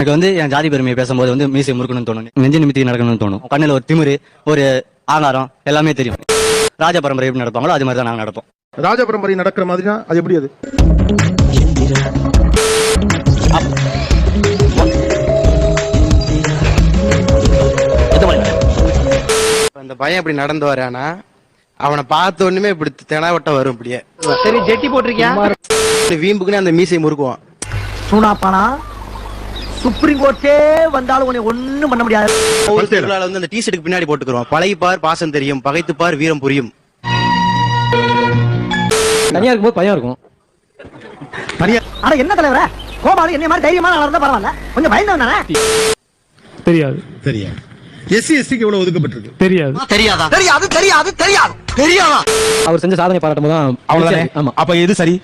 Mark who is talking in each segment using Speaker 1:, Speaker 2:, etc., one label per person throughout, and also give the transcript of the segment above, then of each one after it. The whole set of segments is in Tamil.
Speaker 1: எனக்கு வந்து என் ஜாதி பெருமையை பேசும்போது வந்து மீசை முறுக்கணும்னு தோணும். நெஞ்சு நிமித்தி நடக்கணும்னு தோணும். கண்ணில் ஒரு திமிரு ஒரு ஆங்காரம் எல்லாமே தெரியும். ராஜ பரம்பரை எப்படி நடப்பாங்களோ அது மாதிரி தான் நாங்கள் நடப்போம்.
Speaker 2: ராஜ பரம்பரை நடக்கிற மாதிரினா அது எப்படி அது?
Speaker 3: அந்த பையன் இப்படி நடந்து வரானா அவனை பார்த்த உடனே இப்படி தெனாவட்டம் வரும் இப்படியே.
Speaker 4: சரி ஜெட்டி போட்டிருக்கியா?
Speaker 3: வீம்புக்குன்னு அந்த மீசை முறுக்குவான்.
Speaker 4: சூனாப்பானா சுப்ரீம் கோர்ட்டே வந்தாலும் உன்னை ஒண்ணும் பண்ண முடியாது.
Speaker 3: வந்து அந்த டி-ஷர்ட்டுக்கு பின்னாடி போட்டுக்கிறோம். பழகிப்பார் பாசம் தெரியும். பகைத்துப்பார் வீரம் புரியும்.
Speaker 1: தனியாக இருக்கும்போது பயம் இருக்கும்.
Speaker 4: ஆனா என்ன தலைவர? கோபாலு என்ன மாதிரி தைரியமான ஆளா இருந்தா பரவாயில்ல. கொஞ்சம் பயந்தவன் தானே?
Speaker 5: தெரியாது.
Speaker 2: தெரியும் எஸ்சி எஸ்சிக்கு எவ்வளவு ஒதுக்கப்பட்டிருக்கு?
Speaker 5: தெரியாது.
Speaker 4: தெரியாதா? தெரியாது தெரியாது தெரியாது. தெரியாதா?
Speaker 1: அவர் செஞ்ச சாதனை பாராட்டும் போது தான்
Speaker 6: அவ்வளவுதானே?
Speaker 1: ஆமா.
Speaker 6: அப்ப எது சரி.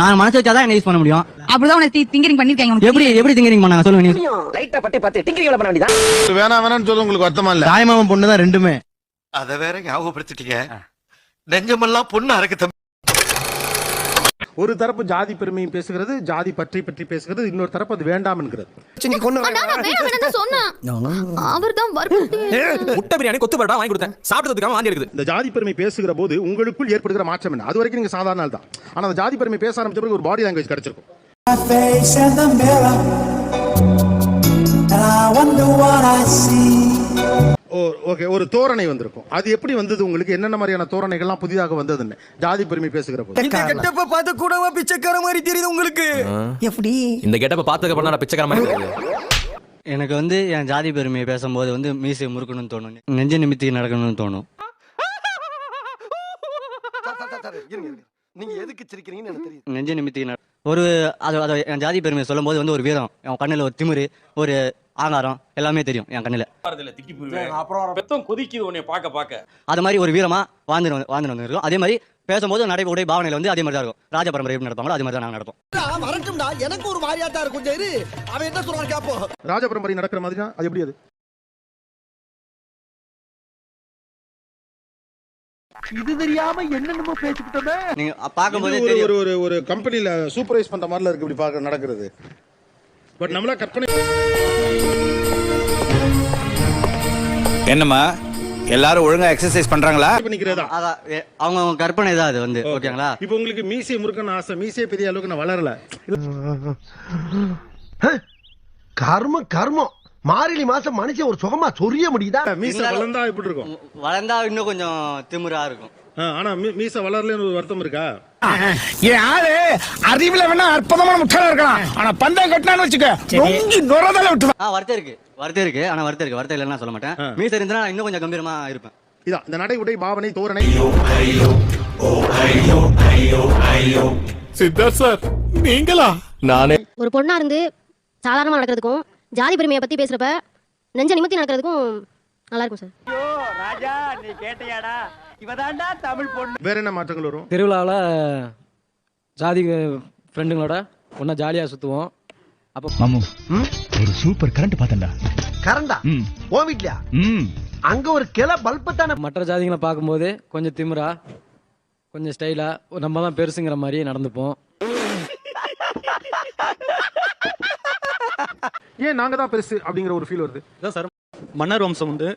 Speaker 1: நான் மனசு வச்சாதான் என்ன யூஸ் பண்ண முடியும்?
Speaker 7: அப்படிதான் உனக்கு திங்கிரிங் பண்ணிருக்காங்க
Speaker 1: எப்படி எப்படி திங்கிரிங் பண்ணாங்க? சொல்லுங்க நீ.
Speaker 4: லைட்டா பட்டு பார்த்து பண்ண வேண்டியதா
Speaker 2: வேணாம் வேணாம்னு சொல்ல உங்களுக்கு வருத்தமா இல்ல?
Speaker 3: தாய்மாமன் பொண்ணு தான் ரெண்டுமே.
Speaker 8: அத வேற ஞாபகப்படுத்திட்டீங்க. நெஞ்சமெல்லாம் பொண்ணு அறக்கு
Speaker 2: ஒரு தரப்பு ஜாதி பெருமையும் பேசுகிறது ஜாதி பற்றி பற்றி பேசுகிறது இன்னொரு தரப்பு அது வேண்டாம் என்கிறது.
Speaker 7: அவர்தான்
Speaker 6: முட்டை பிரியாணி கொத்து பரோட்டா வாங்கி கொடுத்தேன். சாப்பிட்டதுக்காக வாந்தி இருக்குது
Speaker 2: இந்த ஜாதி பெருமை பேசுகிற போது உங்களுக்குள் ஏற்படுகிற மாற்றம் என்ன? அது வரைக்கும் நீங்க சாதாரண ஆள் தான். ஆனா அந்த ஜாதி பெருமை பேச ஆரம்பிச்ச பிறகு ஒரு பாடி லாங்குவேஜ் கிடைச்சிருக்கும். ஓகே ஒரு தோரணை வந்திருக்கும். அது எப்படி வந்தது உங்களுக்கு? என்னென்ன மாதிரியான தோரணைகள்லாம் புதிதாக வந்ததுன்னு? ஜாதி பெருமை பேசுகிற போது.
Speaker 6: இந்த கெட்டப்ப பார்த்து கூடவா பிச்சைக்கார மாதிரி தெரியுது உங்களுக்கு?
Speaker 4: எப்படி?
Speaker 6: இந்த கெட்டப்ப பார்த்ததுக்கு அப்புறம் நான் பிச்சைக்கார மாதிரி.
Speaker 1: எனக்கு வந்து என் ஜாதி பெருமையை பேசும்போது வந்து மீசை முறுக்கணும்னு தோணும். நெஞ்சு நிமித்தி நடக்கணும்னு தோணும்.
Speaker 8: நீங்க எதுக்கு சிரிக்கிறீங்கன்னு எனக்கு தெரியும்
Speaker 1: நெஞ்சு நிமித்தி நட- ஒரு அது அது என் ஜாதி பெருமையை சொல்லும்போது வந்து ஒரு வீரம். என் கண்ணில் ஒரு திமிரு ஒரு ஆங்காரம் எல்லாமே தெரியும் என் கண்ணில்.
Speaker 9: பெத்தம் கொதிக்குது உன்னை பார்க்க பார்க்க.
Speaker 1: அது மாதிரி ஒரு வீரமா வாழ்ந்து வாழ்ந்து வந்துருக்கோம். அதே மாதிரி பேசும்போது நடை உடை பாவனையில வந்து அதே மாதிரி தான் இருக்கும். ராஜ பரம்பரை எப்படி நடப்பாங்களோ அது மாதிரி தான் நாங்கள் நடப்போம்
Speaker 4: வரட்டும்டா. எனக்கு ஒரு மாதிரியாட்டா இருக்கும் சரி அவன் என்ன சொல்றான் கேப்போம்
Speaker 2: ராஜ பரம்பரை நடக்கிற மாதிரினா அது எப்படி அது?
Speaker 4: இது தெரியாம என்னென்னமோ பேசிக்கிட்டோமே.
Speaker 1: நீங்க பார்க்கும்போதே
Speaker 2: இது ஒரு
Speaker 1: தெரியும்.
Speaker 2: ஒரு ஒரு ஒரு கம்பெனில சூப்பர்வைஸ் பண்ற மாதிரில இருக்கு இப்படி பார்க்க நடக்கிறது. பட் நம்மளா கற்பனை
Speaker 10: என்னம்மா? எல்லாரும் ஒழுங்கா எக்ஸசைஸ் பண்றாங்களா?
Speaker 2: பண்ணிக்கிறதா?
Speaker 1: அதான் எ- அவங்க அவங்க கற்பனை தான் அது வந்து ஓகேங்களா?
Speaker 2: இப்போ உங்களுக்கு மீசை முறுக்கன்னு ஆசை மீசையை பெரிய அளவுக்கு நான் வளரல.
Speaker 4: கர்மம் கர்மம். மார்கழி மாசம் மனுஷன் ஒரு சுகமா சொரிய முடியுதா?
Speaker 2: மீசை வளர்ந்தா எப்படி இருக்கும்?
Speaker 1: வளர்ந்தா இன்னும் கொஞ்சம் திமிரா இருக்கும்.
Speaker 2: ஆ, ஆனா மீ- மீசை வளரலன்னு ஒரு வருத்தம் இருக்கா?
Speaker 6: என் ஆளு அறிவுல வேணா அற்புதமான முட்டாளா இருக்கலாம். ஆனா பந்தயம் கட்டினான்னு வச்சுக்க நொங்கி நுரதல விட்டு
Speaker 1: ஆ வருத்தம் இருக்கு. வருத்தம் இருக்கு. ஆனா வருத்தம் இருக்கு. வருத்தம் இல்லைன்னு நான் சொல்ல மாட்டேன். மீசை இருந்தா இன்னும் கொஞ்சம் கம்பீரமா இருப்பேன்.
Speaker 2: இதான் இந்த நடை உடை பாவனை தோரணை.
Speaker 5: சித்தார்த் சார் நீங்களா? நானே
Speaker 7: ஒரு பொண்ணா இருந்து சாதாரணமா நடக்கிறதுக்கும் ஜாதி பெருமையை பத்தி பேசுறப்ப நெஞ்ச நிமித்தி நடக்கிறதுக்கும் நல்லா இருக்கும் சார்.
Speaker 4: ராஜா நீ கேட்டியாடா? இவதாண்டா தமிழ் பொண்ணு.
Speaker 2: வேற என்ன மாற்றங்கள் வரும்?
Speaker 1: திருவிழாவில் ஜாதி ஃப்ரெண்டுங்களோட ஒன்றா ஜாலியாக சுற்றுவோம் அப்போ
Speaker 6: மாமு ஒரு சூப்பர் கரண்ட் பார்த்தேன்டா.
Speaker 4: கரண்டா? ஓ வீட்லயா?
Speaker 6: ம்.
Speaker 4: அங்க ஒரு கிளை பல்பு தானே
Speaker 1: மற்ற ஜாதிகளை பார்க்கும்போது கொஞ்சம் திமிரா கொஞ்சம் ஸ்டைலாக நம்ம தான் பெருசுங்கிற மாதிரி நடந்துப்போம்.
Speaker 2: ஏன் நாங்க தான் பெருசு அப்படிங்கிற ஒரு ஃபீல் வருது?
Speaker 9: இதான் சார் மன்னர் வம்சம் வந்து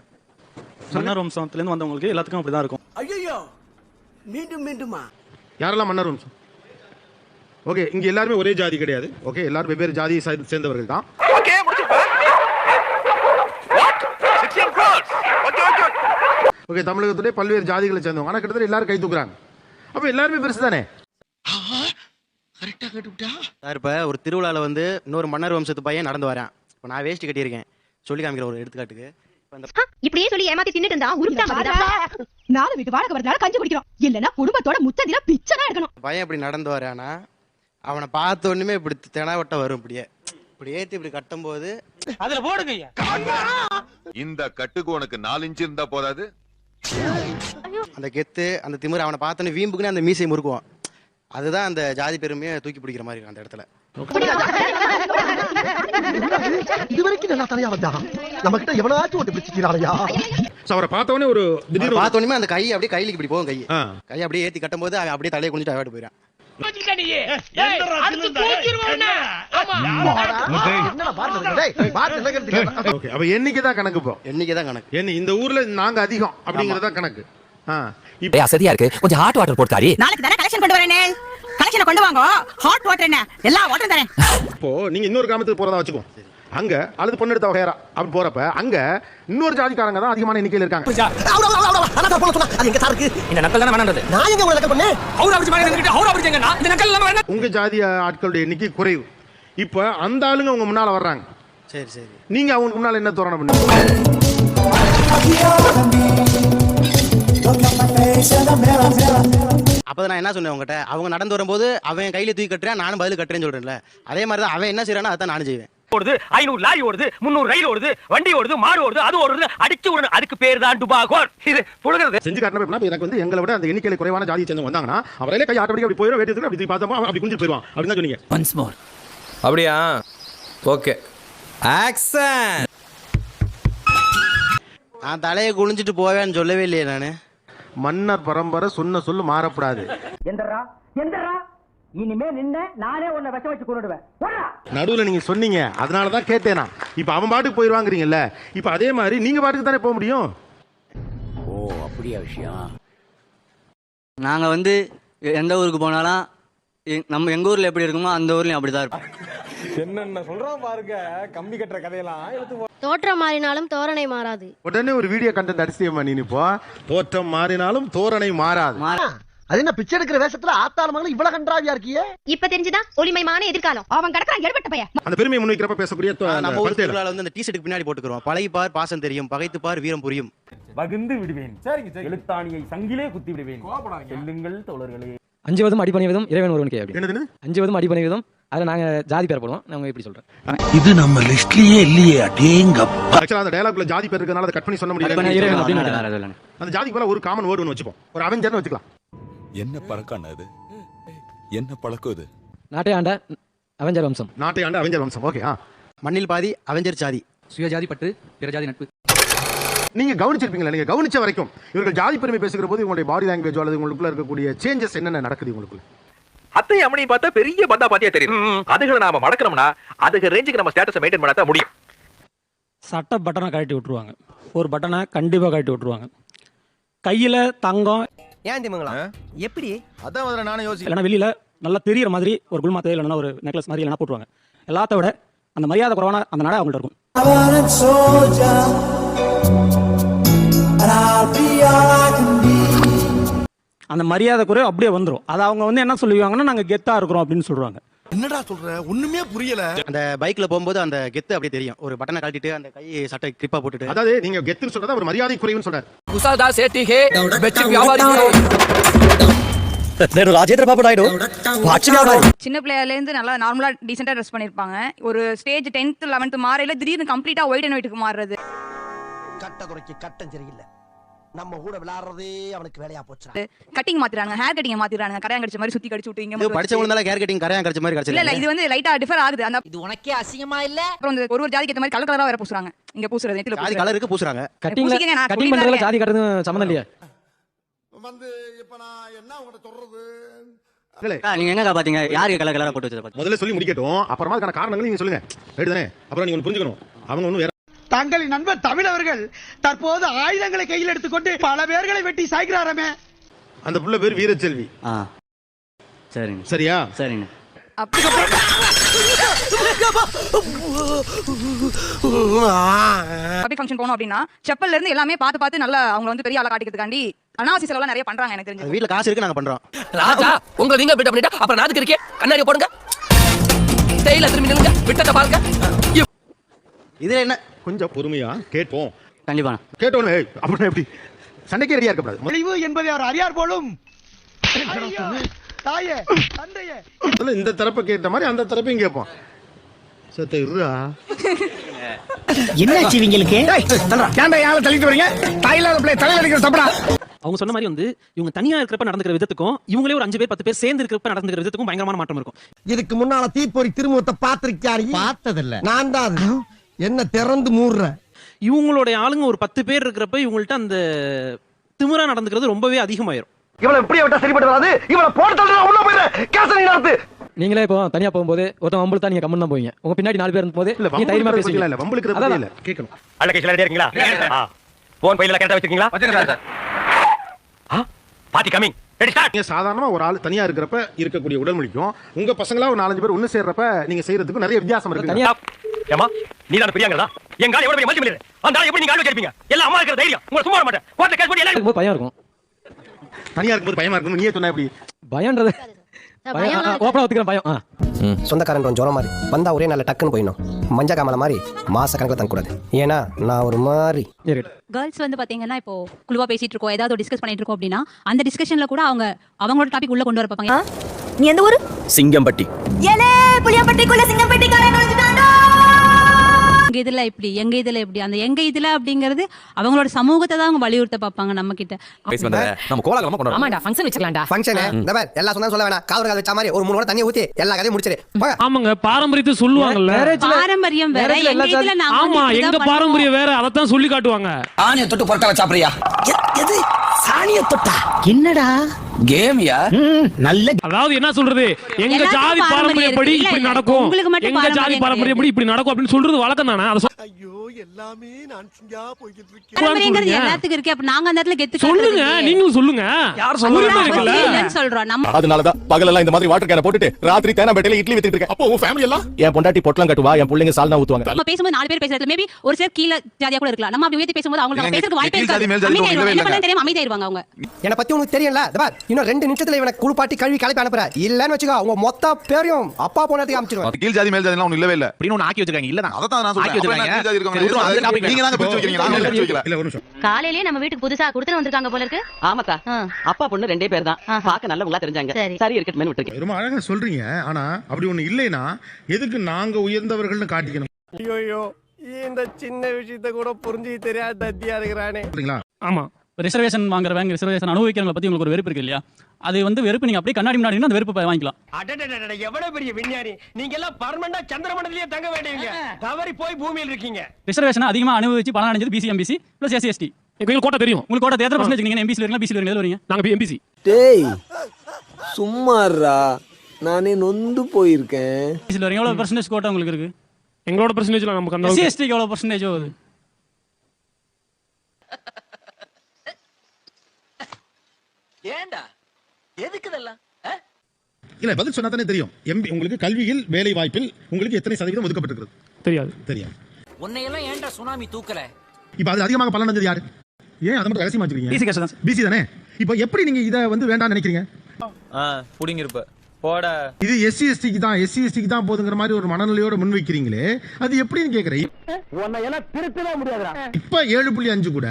Speaker 9: மன்னர் வம்சத்துலேருந்து வந்தவங்களுக்கு எல்லாத்துக்கும் அப்படிதான் இருக்கும்.
Speaker 4: ஐயோ மீண்டும் மீண்டுமா?
Speaker 2: யாரெல்லாம் மன்னர் வம்சம்? ஓகே இங்க எல்லாருமே ஒரே ஜாதி கிடையாது. ஓகே எல்லாரும் வெவ்வேறு ஜாதியை சார்ந்து- சேர்ந்தவர்கள் தான். ஓகே தமிழகத்துடைய பல்வேறு ஜாதிகளை சேர்ந்தவங்க. ஆனா கிட்டத்தட்ட எல்லாரும் கை தூக்குறாங்க. அப்ப எல்லாருமே பெருசு தானே?
Speaker 3: சார் இப்ப ஒரு திருவிழால வந்து இன்னொரு மன்னர் வம்சத்து பையன் நடந்து வரான். இப்ப நான் வேஷ்டி கட்டியிருக்கேன். சொல்லி காமிக்கிற ஒரு எடுத்துக்காட்டுக்கு.
Speaker 7: இப்படியே சொல்லி ஏமாத்தி தின்னுட்டு இருந்தா உருட்டா நாலு வீட்டு வாடகை வரதுனால கஞ்சி குடிக்கிறோம். இல்லன்னா குடும்பத்தோட முத்தந்தில பிச்சனா எடுக்கணும்.
Speaker 3: பையன் இப்படி நடந்து வரானா அவனை பார்த்த உடனே இப்படி தெனாவட்டம் வரும் இப்படியே. இப்படி ஏத்தி இப்படி கட்டும்போது
Speaker 9: அதுல போடுங்க
Speaker 8: இந்த கட்டுக்கு உனக்கு நாலு இன்ச்சு இருந்தா போதாது?
Speaker 3: அந்த கெத்து அந்த திமிரு அவனை பார்த்தோன்னே வீம்புக்குன்னு அந்த மீசை முறுக்குவான். அதுதான் அந்த ஜாதி பெருமையை தூக்கி பிடிக்கிற மாதிரி இருக்கும் அந்த இடத்துல.
Speaker 4: இது வரைக்கும் நல்லா தலையா வந்தா நம்ம கிட்ட பிடிச்சிக்கிறாளையா
Speaker 2: அவரை ஒரு திடீர்னு
Speaker 3: பார்த்த உடனே அந்த கை அப்படியே கையில இப்படி போகும் கை. கை அப்படியே ஏத்தி கட்டும்போது அவன் அப்படியே தலையை குனிஞ்சு
Speaker 2: கணக்கு என்ன இந்த ஊர்ல நாங்க அதிகம் அப்படிங்கறத கணக்கு
Speaker 10: அசதியா இருக்கு கொஞ்சம் ஹாட் வாட்டர் போட்டு தாரி
Speaker 4: நாளைக்கு தானே கலெக்ஷன் கொண்டு வரேனே கலெக்ஷனை கொண்டு வாங்க. ஹாட் வாட்டர் என்ன? எல்லா வாட்டரும் தரேன்.
Speaker 2: இப்போ நீங்க இன்னொரு கிராமத்துக்கு போறதா வச்சுக்கோ. அங்க அல்லது பொண்ணு எடுத்த வகையரா அப்படி போறப்ப அங்க இன்னொரு ஜாதிக்காரங்க தான் அதிகமான எண்ணிக்கையில் இருக்காங்க. உங்க ஜாதி ஆட்களுடைய எண்ணிக்கை குறைவு. இப்ப அந்த ஆளுங்க உங்க முன்னால வர்றாங்க.
Speaker 3: சரி சரி.
Speaker 2: நீங்க அவங்களுக்கு முன்னால என்ன தோரணை பண்ணுவீங்க
Speaker 3: அப்பதான் நான் என்ன சொன்னேன் உங்ககிட்ட? அவங்க நடந்து வரும்போது அவன் கையில தூக்கி கட்டுறேன் நானும் பதில் கட்டுறேன்னு சொல்றேன்ல. அதே மாதிரி தான் அவன் என்ன செய்யறானோ அதான் நானும் செய்வேன்.
Speaker 10: ஓடுது ஐநூறு லாரி ஓடுது முந்நூறு ரயில் ஓடுது வண்டி ஓடுது மாடு ஓடுது அது ஓடுது அடிச்சு ஓடுது அதுக்கு பேர் தான் டுபாகோர் இது புழுகிறது.
Speaker 2: செஞ்சு காட்டணும் எனக்கு வந்து எங்களை விட அந்த எண்ணிக்கையில குறைவான ஜாதியை சேர்ந்து வந்தாங்கன்னா அவரையிலே கை ஆட்டோமேட்டிக் அப்படி போயிடும் வேட்டி எடுத்துட்டு அப்படி பார்த்தோமா அப்படி குஞ்சு போயிடுவான். அப்படின்னு தான் சொன்னீங்க.
Speaker 10: ஒன்ஸ் மோர்
Speaker 5: அப்படியா? ஓகே. ஆக்சன்
Speaker 3: நான் தலையை குளிஞ்சிட்டு போவேன்னு சொல்லவே இல்லையே நானு.
Speaker 2: மன்னர் பரம்பரை சொன்ன சொல்லு மாறப்படாது.
Speaker 4: எந்தரா எந்தரா. இனிமே நின்ன நானே உன்னை விஷம் வச்சு கொண்டுடுவேன் போடா
Speaker 2: நடுவுல நீங்க சொன்னீங்க. அதனால தான் கேட்டேன் நான். இப்போ அவன் பாட்டுக்கு போயிடுவாங்கிறீங்கல்ல இப்போ அதே மாதிரி நீங்க பாட்டுக்கு தானே போக முடியும்?
Speaker 1: நாங்க வந்து எந்த ஊருக்கு போனாலும் எ- நம்ம எங்க ஊர்ல எப்படி இருக்குமோ அந்த ஊர்லயும் அப்படிதான் இருப்போம்.
Speaker 5: என்னென்ன சொல்றான் பாருங்க. கம்பி கட்டுற கதையெல்லாம் எடுத்து
Speaker 7: தோற்றம் மாறினாலும் தோரணை மாறாது.
Speaker 2: உடனே ஒரு வீடியோ கண்டென்ட் அடிச்சியம்மா நீ இப்போ தோற்றம் மாறினாலும் தோரணை மாறாது.
Speaker 4: அது என்ன பிச்சை எடுக்கிற வேஷத்துல ஆத்தாள் மகளும் இவ்வளவு கன்றாவியா இருக்கியே?
Speaker 7: இப்ப தெரிஞ்சுதான் ஒளிமயமான எதிர்காலம். அவன் கிடக்குறான் எடுபட்ட பையன்.
Speaker 2: அந்த பெருமையை முன்வைக்கிறப்ப பேசக்கூடிய
Speaker 3: நம்ம ஊர்
Speaker 2: பல்தேல.
Speaker 3: திருவிழால வந்து அந்த டிஷர்ட்டுக்கு பின்னாடி போட்டுக்கிறோம். பழகி பார் பாசம் தெரியும். பகைத்து பார் வீரம் புரியும்.
Speaker 5: வகுந்து விடுவேன். சரிங்க சரி எழுத்தாணியை சங்கிலே குத்தி விடுவேன். செல்லுங்கள் தோழர்களே.
Speaker 1: அஞ்சுவதும் அடிப்பணிவதும் இறைவன் ஒருவனுக்கே அப்படி
Speaker 2: என்னதுன்னு?
Speaker 1: அஞ்சுவதும் அடிப்பணிவதும் அதில் நாங்க ஜாதி பேர் போடுவோம். நாங்க எப்படி சொல்றேன்?
Speaker 6: இது நம்ம லிஸ்ட்லயே இல்லையே அடேங்கப்பா.
Speaker 2: ஆக்சுவலா அந்த டயலாக்ல ஜாதி பேர் இருக்கனால அதை கட் பண்ணி சொல்ல
Speaker 1: இறைவன்
Speaker 2: முடியல
Speaker 1: அப்படின்னு எதுவும் இல்லைண்ணே.
Speaker 2: அந்த ஜாதிக்கு மேல ஒரு காமன் வேர்டு ஒன்று வச்சுப்போம். ஒரு அவெஞ்சர்னு வச்சுக்கலாம்.
Speaker 5: என்ன பழக்கம் அது? என்ன பழக்கம் இது?
Speaker 1: நாட்டை ஆண்ட அவஞ்சர் வம்சம்.
Speaker 2: நாட்டை ஆண்டு அவெஞ்சர் வம்சம். ஓகே ஆ.
Speaker 3: மண்ணில் பாதி அவெஞ்சர் சாதி
Speaker 1: சுயஜாதி பட்டு பிறஜாதி நட்பு.
Speaker 2: நீங்க கவனிச்சிருப்பீங்களா? நீங்க கவனிச்ச வரைக்கும் இவர்கள் ஜாதி பெருமை பேசுகிற போது உங்களுடைய பாடி லாங்குவேஜ் அல்லது உங்களுக்குள்ள இருக்கக்கூடிய சேஞ்சஸ் என்னென்ன நடக்குது உங்களுக்குள்ள
Speaker 10: அத்தை அம்மனி பார்த்தா பெரிய பந்தா பாத்தியா தெரியும் அதுகளை நாம மடக்கணும்னா அதுக்கு ரேஞ்சுக்கு நம்ம ஸ்டேட்டஸ் மெயின்டைன் பண்ணா முடியும்.
Speaker 9: சட்டை பட்டனை கழட்டி விட்டுருவாங்க. ஒரு பட்டனை கண்டிப்பாக கழட்டி விட்டுருவாங்க. கையில் தங்கம்.
Speaker 4: ஏன் திமுங்களா? எப்படி?
Speaker 6: அதான் முதல்ல நானும் யோசிக்கிறேன்.
Speaker 9: இல்லைன்னா வெளியில் நல்லா தெரியிற மாதிரி ஒரு குல்மாத்தை இல்லைன்னா ஒரு நெக்லஸ் மாதிரி இல்லைன்னா போட்டுருவாங்க. எல்லாத்த விட அந்த மரியாதை குறைவான அந்த நடை அவங்கள்ட்ட இருக்கும். அந்த மரியாதை குறை அப்படியே வந்துடும் அது அவங்க வந்து என்ன சொல்லுவாங்கன்னா நாங்கள் கெத்தா இருக்கிறோம் அப்படின்னு சொல்லுவாங்க.
Speaker 6: என்னடா சொல்ற? ஒண்ணுமே புரியல.
Speaker 3: அந்த பைக்ல போகும்போது அந்த கெத்து அப்படியே தெரியும். ஒரு பட்டனை கழட்டிட்டு அந்த கை சட்டை கிரிப்பா போட்டுட்டு.
Speaker 2: அதாவது நீங்க கெத்துன்னு சொல்றதா ஒரு மரியாதை குறைவுன்னு சொல்றாரு.
Speaker 10: குசாதா சேட்டி ஹே பெச்சு வியாபாரி
Speaker 1: ராஜேந்திர பாபு நாயுடு
Speaker 7: சின்ன பிள்ளையில இருந்து நல்லா நார்மலா டீசெண்டா ட்ரெஸ் பண்ணிருப்பாங்க. ஒரு ஸ்டேஜ் டென்த் லெவன்த் மாறையில திடீர்னு கம்ப்ளீட்டா ஒயிட் அண்ட் ஒயிட்டுக்கு மாறுறது.
Speaker 4: கட்ட குறைக்கு கட்டம் சரியில்லை. நம்ம கூட விளையாடுறதே அவனுக்கு வேலையா போச்சு
Speaker 7: கட்டிங் மாத்திராங்க ஹேர் கட்டிங் மாத்திராங்க கரையான் கடிச்ச மாதிரி சுத்தி கடிச்சு விட்டு இங்க
Speaker 3: இது
Speaker 7: மட்டும்
Speaker 3: படிச்சவங்க தான் கேர் கட்டிங் கரையான் கிடைச்ச மாதிரி
Speaker 7: இல்ல இல்ல இது வந்து லைட்டா டிஃபர் ஆகுது. அந்த
Speaker 4: இது உனக்கே அசிங்கமா இல்ல?
Speaker 7: அப்புறம் இந்த ஒரு ஒரு ஜாதிக்கு ஏத்த மாதிரி கலர் கலரா வேற பூசுறாங்க. இங்க பூசுறது நெத்தில
Speaker 3: ஜாதி கலருக்கு பூசுறாங்க.
Speaker 1: கட்டிங்
Speaker 7: சொல்லிட்டு
Speaker 1: பண்றதுல. ஜாதி கட்டுறது சம்மந்தம் இல்லையா.
Speaker 6: வந்து இப்ப நான் என்ன உங்கள்ட்ட சொல்றது?
Speaker 1: நீங்க எங்க பாத்தீங்க யாருக்கு கலர் கலரா போட்டு வச்சது
Speaker 2: முதல்ல சொல்லி முடிக்கட்டும். அப்புறமா அதுக்கான காரணங்கள் நீங்க சொல்லுங்க. ரைட் தானே அப்புறம் நீங்க ஒண்ணு புரிஞ்சுக்கணும். அவங்க ஒன்றும்
Speaker 6: தங்களின் நண்பர் தமிழவர்கள் தற்போது ஆயுதங்களை கையில் எடுத்துக்கொண்டு பல பேர்களை வெட்டி சாய்க்கிறாரமே
Speaker 2: அந்த புள்ள பேர் வீரச்செல்வி.
Speaker 1: சரிங்க.
Speaker 2: சரியா?
Speaker 1: சரிங்க.
Speaker 7: அப்படி பப்ளிக் ஃபங்க்ஷன் போனோம் அப்படின்னா செப்பல்ல இருந்து எல்லாமே பார்த்து பார்த்து நல்லா அவங்க வந்து பெரிய ஆளா காட்டிக்கிறதுக்காண்டி அனாவசி செலவுலாம் நிறைய பண்றாங்க எனக்கு தெரிஞ்சு.
Speaker 3: வீட்டுல காசு இருக்கு நாங்க பண்றோம்.
Speaker 10: ராஜா உங்க நீங்க பிட்ட பண்ணிட்டா அப்புறம் நாதுக்கு இருக்கே கண்ணாடி போடுங்க. தேயில திரும்பி நில்லுங்க. விட்டத பாருங்க.
Speaker 3: இதுல என்ன?
Speaker 2: கொஞ்சம் பொறுமையா கேட்போம்.
Speaker 1: கண்டிப்பா
Speaker 2: கேட்டோன்னு ஏய், அப்படின்னா எப்படி? சண்டைக்கே ரெடியா இருக்கக்கூடாது.
Speaker 6: தெளிவு என்பதை அவர் அறியார் போலும். தாயே தந்தையே.
Speaker 2: இந்த தரப்பை கேட்ட மாதிரி அந்த தரப்பையும் கேட்போம். சத்த இருடா.
Speaker 4: என்ன இவங்களுக்கு?
Speaker 6: ஏன்டா யாரை தள்ளிட்டு வரீங்க? தாயில்லாத பிள்ளை தலையில அடிக்கிற சப்படா.
Speaker 9: அவங்க சொன்ன மாதிரி வந்து இவங்க தனியா இருக்கிறப்ப நடந்துக்கிற விதத்துக்கும் இவங்களே ஒரு அஞ்சு பேர் பத்து பேர் சேர்ந்து இருக்கிறப்ப நடந்துக்கிற விதத்துக்கும் பயங்கரமான மாற்றம் இருக்கும்.
Speaker 4: இதுக்கு முன்னால தீப்பொறி திருமுகத்தை பாத்திருக்காரு பார்த்ததில்ல. நான் தான். என்ன திறந்து மூடுற?
Speaker 9: இவங்களுடைய ஆளுங்க ஒரு பத்து பேர் இருக்கிறப்ப இவங்கள்ட்ட அந்த திமிரா நடந்துக்கிறது ரொம்பவே அதிகமாயிரும்.
Speaker 10: இவளை இப்படியே விட்டா சரிப்பட்டு வராது. இவளை போட்டு தள்ளுறா உள்ள போயிரு. கேச நீ நடத்து.
Speaker 11: நீங்களே இப்போ தனியா போகும்போது ஒருத்தன் வம்புல தான் நீங்க கம்மன் தான் போவீங்க. உங்க பின்னாடி நாலு பேர் இருக்கும்போது
Speaker 2: இல்ல
Speaker 11: நீங்க தைரியமா பேசுவீங்க.
Speaker 2: இல்ல வம்புக்கு
Speaker 11: அதான்.
Speaker 2: இல்ல. கேட்கணும்
Speaker 10: அள்ள ரெடியா இருக்கீங்களா போன் பையில கரெக்டா வச்சிருக்கீங்களா?
Speaker 8: வச்சிருக்கேன் சார்.
Speaker 10: பாட்டி கமிங் ரெடி ஸ்டார்ட்
Speaker 2: நீங்க சாதாரணமா ஒரு ஆள் தனியா இருக்கிறப்ப இருக்கக்கூடிய உடல் மொழிக்கும் உங்க பசங்களா ஒரு நாலஞ்சு பேர் ஒண்ணு சேர்றப்ப நீங்க செய்யறதுக்கு நிறைய வித்தியாசம் இருக்கு.
Speaker 10: நீ தான் பிரியாங்கடா? எங்க ஆள் எவ்வளவு பெரிய மல்டி மில்லியனர் அந்த எப்படி நீங்க ஆள் வச்சிருப்பீங்க எல்லாம் அம்மா இருக்கிற தைரியம். உங்களை சும்மா மாட்டேன் கோர்ட்ல கேஸ் பண்ணி எல்லாம்
Speaker 11: பயம் இருக்கும்.
Speaker 2: தனியா இருக்கும்போது பயமா இருக்கும். நீயே சொன்ன எப்படி?
Speaker 11: பயம்ன்றது ஓப்பனா ஒத்துக்கிறேன் பயம்.
Speaker 4: சொந்தக்காரன் ஜுரம் மாதிரி. வந்தா ஒரே நல்ல டக்குன்னு போயிடணும். மஞ்ச காமல மாதிரி மாச கணக்கில் தங்க கூடாது. ஏன்னா நான் ஒரு மாதிரி.
Speaker 12: கேர்ள்ஸ் வந்து பாத்தீங்கன்னா இப்போ குழுவா பேசிட்டு இருக்கோம். ஏதாவது டிஸ்கஸ் பண்ணிட்டு இருக்கோம் அப்படின்னா அந்த டிஸ்கஷன்ல கூட அவங்க அவங்களோட டாபிக் உள்ள கொண்டு வர பார்ப்பாங்க.
Speaker 13: நீ எந்த ஊரு?
Speaker 14: சிங்கம்பட்டி.
Speaker 13: ஏலே புளியம்பட்டிக்குள்ள சிங்கம்பட்டிக்காரன் நுழைஞ்சிட்டான்டா
Speaker 12: எங்க இதுல இப்படி எங்க இதுல இப்படி அந்த எங்க இதுல அப்படிங்கிறது அவங்களோட சமூகத்தை தான் அவங்க வலியுறுத்த பார்ப்பாங்க நம்ம கிட்ட
Speaker 14: நம்ம கோலாகலமா கொண்டாடுறோம்
Speaker 13: ஆமாடா ஃபங்க்ஷன் வச்சுக்கலாம்டா.
Speaker 4: ஃபங்க்ஷன் இந்த மாதிரி எல்லாம் சொன்னா சொல்ல வேணாம். காவல் கால் வச்ச மாதிரி ஒரு மூணு கூட தண்ணியை ஊத்தி எல்லா கதையும் முடிச்சிரு.
Speaker 5: ஆமாங்க பாரம்பரியத்தை சொல்லுவாங்கல்ல.
Speaker 12: பாரம்பரியம் வேற எங்க இதுல நாங்க
Speaker 5: ஆமா எங்க பாரம்பரியம் வேற அதத்தான் சொல்லி காட்டுவாங்க.
Speaker 14: ஆணிய தொட்டு பொறுக்கால சாப்பிடுறியா
Speaker 13: எது? சாணிய தொட்டா? என்னடா?
Speaker 14: கேமியா
Speaker 13: நல்ல
Speaker 5: அதாவது என்ன சொல்றது? எங்க ஜாதி பாரம்பரியப்படி இப்படி நடக்கும்.
Speaker 12: உங்களுக்கு
Speaker 5: எங்க ஜாதி பாரம்பரியப்படி இப்படி நடக்கும் அப்படின்னு சொல்றது வழக்கம் தானே? அதை
Speaker 8: ஐயோ எல்லாமே நான் சிங்கா போய்கிட்டு இருக்கேன்?
Speaker 12: எல்லாத்துக்கும் இருக்கு. அப்ப நாங்க அந்த இடத்துல கெத்து
Speaker 5: சொல்லுங்க. நீங்களும் சொல்லுங்க.
Speaker 14: யார்
Speaker 12: இல்லைன்னு சொல்றோம். நம்ம
Speaker 15: அதனாலதான் பகலெல்லாம் இந்த மாதிரி வாட்டர் கேன போட்டுட்டு ராத்திரி தேனாம்பேட்டையில இட்லி வித்துட்டு இருக்கேன். அப்போ உன் ஃபேமிலி எல்லாம்? என் பொண்டாட்டி பொட்டலம் கட்டுவா என் பிள்ளைங்க சால்னா ஊத்துவாங்க.
Speaker 12: நம்ம பேசும்போது நாலு பேர் பேசுறதுல மேபி ஒரு சிலர் கீழ ஜாதியா கூட இருக்கலாம். நம்ம அப்படி உயர்த்தி பேசும்போது
Speaker 8: இல்லைங்க,
Speaker 12: பேசுறதுக்கு வாய்ப்பே இருக்காது. தெரியாம அமைதியாயிருவாங்க அவங்க.
Speaker 4: என்னை பத்தி உனக்கு தெரியல இன்னும் ரெண்டு நிமிஷத்துல இவனை குளிப்பாட்டி கழுவி கிளப்பி அனுப்புற இல்லன்னு வச்சுக்கோ உங்க மொத்த பேரையும் அப்பா போனதுக்கு அமைச்சிருவேன்
Speaker 8: கீழ் ஜாதி மேல் ஜாதி ஒண்ணு இல்லவே இல்ல.
Speaker 14: அப்படின்னு ஒண்ணு ஆக்கி வச்சிருக்காங்க. இல்ல
Speaker 8: அதான் நான்
Speaker 14: ஆக்கி வச்சிருக்காங்க.
Speaker 8: நீங்க தாங்க பிரிச்சு வைக்கிறீங்க.
Speaker 2: இல்ல ஒரு நிமிஷம்.
Speaker 13: காலையிலேயே நம்ம வீட்டுக்கு புதுசா கொடுத்து வந்திருக்காங்க போல இருக்கு.
Speaker 16: ஆமாக்கா. அப்பா பொண்ணு ரெண்டே பேர் தான். பார்க்க நல்லவங்களா தெரிஞ்சாங்க.
Speaker 13: சரி.
Speaker 16: இருக்கட்டுமே விட்டுருக்கேன்
Speaker 2: ரொம்ப அழகா சொல்றீங்க. ஆனா அப்படி ஒண்ணு இல்லைன்னா எதுக்கு நாங்க உயர்ந்தவர்கள்னு காட்டிக்கணும்?
Speaker 10: ஐயோ இந்த சின்ன விஷயத்த கூட புரிஞ்சு தெரியாத தத்தியா இருக்கிறானே.
Speaker 2: சரிங்களா
Speaker 5: ஆமா
Speaker 11: ரிசர்வேஷன் வாங்குறவங்க ரிசர்வேஷன் அனுபவிக்கிறவங்களை பத்தி உங்களுக்கு ஒரு வெறுப்பு இருக்கு இல்லையா? அது வந்து வெறுப்பு நீங்க அப்படியே கண்ணாடி முன்னாடி நின்னு அந்த வெறுப்பு வாங்கிக்கலாம்.
Speaker 10: அடடடட எவ்வளவு பெரிய விஞ்ஞானி? நீங்க எல்லாம் பர்மனண்டா சந்திரமண்டலத்திலேயே தங்க வேண்டியவங்க தவறி போய் பூமியில் இருக்கீங்க.
Speaker 11: ரிசர்வேஷன் அதிகமா அனுபவிச்சு பலன் அடைஞ்சது BC MBC plus SC ST
Speaker 5: எங்களுக்கு கோட்டை தெரியும்.
Speaker 11: உங்களுக்கு கோட்டை எத்தனை பர்சன்டேஜ் நீங்க எம்பிசி வரீங்களா பிசி வரீங்களா வரீங்க?
Speaker 5: நாங்க எம்பிசி
Speaker 16: டேய் சும்மாறா நானே நொந்து போயிருக்கேன்.
Speaker 11: பிசி வரீங்க எவ்வளவு பர்சன்டேஜ் கோட்டை உங்களுக்கு இருக்கு?
Speaker 5: எங்களோட பர்சன்டேஜ்ல நமக்கு அந்த
Speaker 11: எஸ்சி எஸ்டிக்கு எவ்வளவு பர்சன்டேஜ் ஆகுது?
Speaker 10: ஏண்டா? எதுக்கு இதெல்லாம்?
Speaker 2: இல்ல பதில் சொன்னா தானே தெரியும் எம்பி உங்களுக்கு கல்வியில் வேலை வாய்ப்பில் உங்களுக்கு எத்தனை சதவீதம் ஒதுக்கப்பட்டிருக்கிறது?
Speaker 5: தெரியாது.
Speaker 2: தெரியும்
Speaker 10: உன்னையெல்லாம் ஏன்டா சுனாமி தூக்கல?
Speaker 2: இப்ப அது அதிகமாக பலன் அடைஞ்சது யாரு? ஏன் அதை மட்டும் ரகசியமா வச்சிருக்கீங்க பிசி தான் இப்போ எப்படி நீங்க இதை வந்து வேண்டாம்னு நினைக்கிறீங்க?
Speaker 14: புடிங்க இருப்ப போட.
Speaker 2: இது எஸ்சி எஸ்டிக்கு தான் எஸ்சி எஸ்டிக்கு தான் போதுங்கிற மாதிரி ஒரு மனநிலையோட முன்வைக்கிறீங்களே அது எப்படின்னு கேக்குறேன்
Speaker 10: உன்னை எல்லாம் திருத்தவே முடியாதுடா.
Speaker 2: இப்ப ஏழு புள்ளி அஞ்சு கூட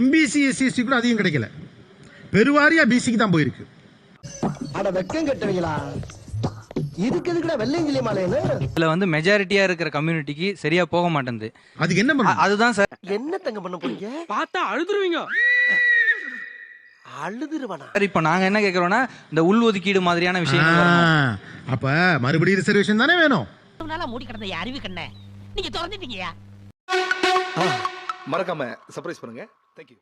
Speaker 2: எம்பிசி எஸ்சி எஸ்டி கூட அதிகம் கிடைக்கல. பெருவாரியா பிசிக்கு தான் போயிருக்கு.
Speaker 4: அட வெக்கம் கட்டுவீங்களா இதுக்கு எதுக்குடா வெள்ளையங்கிலி மாலைன்னு
Speaker 14: இதுல வந்து மெஜாரிட்டியா இருக்கிற கம்யூனிட்டிக்கு சரியா போக மாட்டேங்குது.
Speaker 2: அதுக்கு என்ன பண்ணணும்?
Speaker 14: அதுதான் சார்.
Speaker 10: என்ன தங்க பண்ண போறீங்க?
Speaker 5: பார்த்தா அழுதுருவீங்க.
Speaker 10: அழுதுருவானா?
Speaker 14: சார் இப்போ நாங்க என்ன கேக்குறோம்னா இந்த உள் ஒதுக்கீடு மாதிரியான விஷயங்கள் வரணும்.
Speaker 2: ஆ, அப்ப மறுபடியும் ரிசர்வேஷன் தானே வேணும்.
Speaker 13: மூடி கிடந்த அறிவு கண்ண நீங்க திறந்துட்டீங்க
Speaker 8: மறக்காம சர்ப்ரைஸ் பண்ணுங்க. தேங்க்யூ